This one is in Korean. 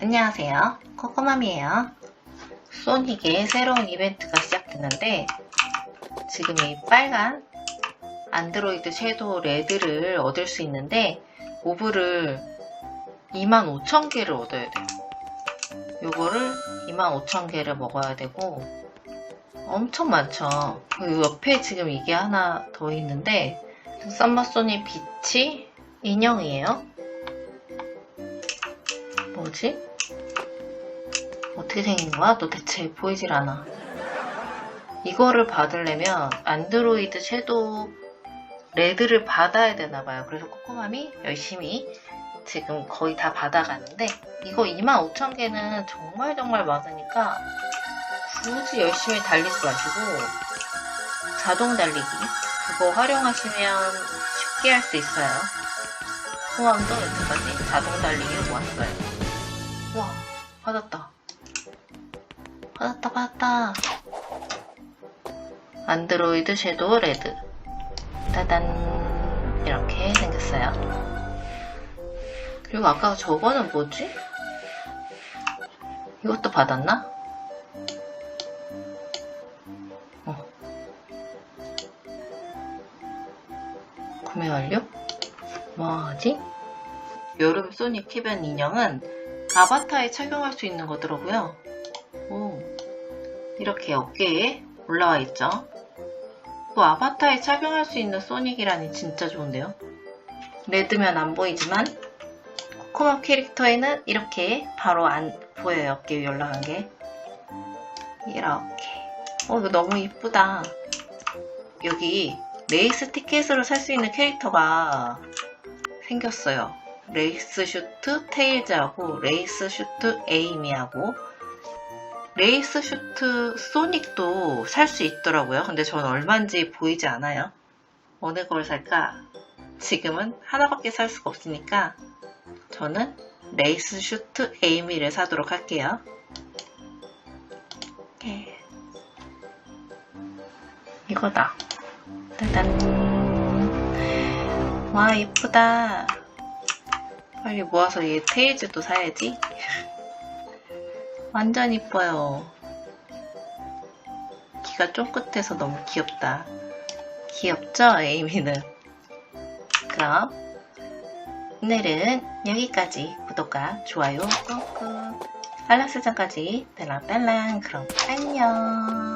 안녕하세요. 코코맘이에요. 소닉의 새로운 이벤트가 시작됐는데 지금 이 빨간 안드로이드 섀도우 레드를 얻을 수 있는데 오브를 25,000개를 얻어야 돼요. 요거를 25,000개를 먹어야 되고 엄청 많죠. 그 옆에 지금 이게 하나 더 있는데 썸머소니 빛이 인형이에요. 뭐지? 어떻게 생긴 거야? 너 대체 보이질 않아. 이거를 받으려면 안드로이드 섀도우 레드를 받아야 되나봐요. 그래서 코코맘이 열심히 지금 거의 다 받아가는데 이거 25,000개는 정말 정말 많으니까 굳이 열심히 달리지 마시고 자동 달리기 그거 활용하시면 쉽게 할 수 있어요. 코맘도 여태까지 자동 달리기를 모았어요. 와 받았다. 받았다 받았다. 안드로이드 섀도우 레드 따단 이렇게 생겼어요. 그리고 아까 저거는 뭐지? 이것도 받았나? 구매 완료? 뭐하지? 여름 소닉 캐변 인형은 아바타에 착용할 수 있는 거더라고요. 오, 이렇게 어깨에 올라와 있죠. 또 아바타에 착용할 수 있는 소닉이라니 진짜 좋은데요. 레드면 안 보이지만 코코맘 캐릭터에는 이렇게 바로 안 보여요. 어깨 위에 올라간 게. 이렇게. 어, 이거 너무 이쁘다. 여기 레이스 티켓으로 살 수 있는 캐릭터가 생겼어요. 레이스 슈트 테일즈하고 레이스 슈트 에이미하고 레이스 슈트 소닉도 살 수 있더라고요. 근데 전 얼마인지 보이지 않아요. 어느 걸 살까? 지금은 하나밖에 살 수가 없으니까 저는 레이스 슈트 에이미를 사도록 할게요. 이렇게. 이거다. 짜잔. 와, 이쁘다. 빨리 모아서 얘 테일즈도 사야지. 완전 이뻐요. 귀가 쫑긋해서 너무 귀엽다. 귀엽죠, 에이미는? 그럼 오늘은 여기까지 구독과 좋아요 꾹꾹 알람 설정까지 딸랑딸랑 그럼 안녕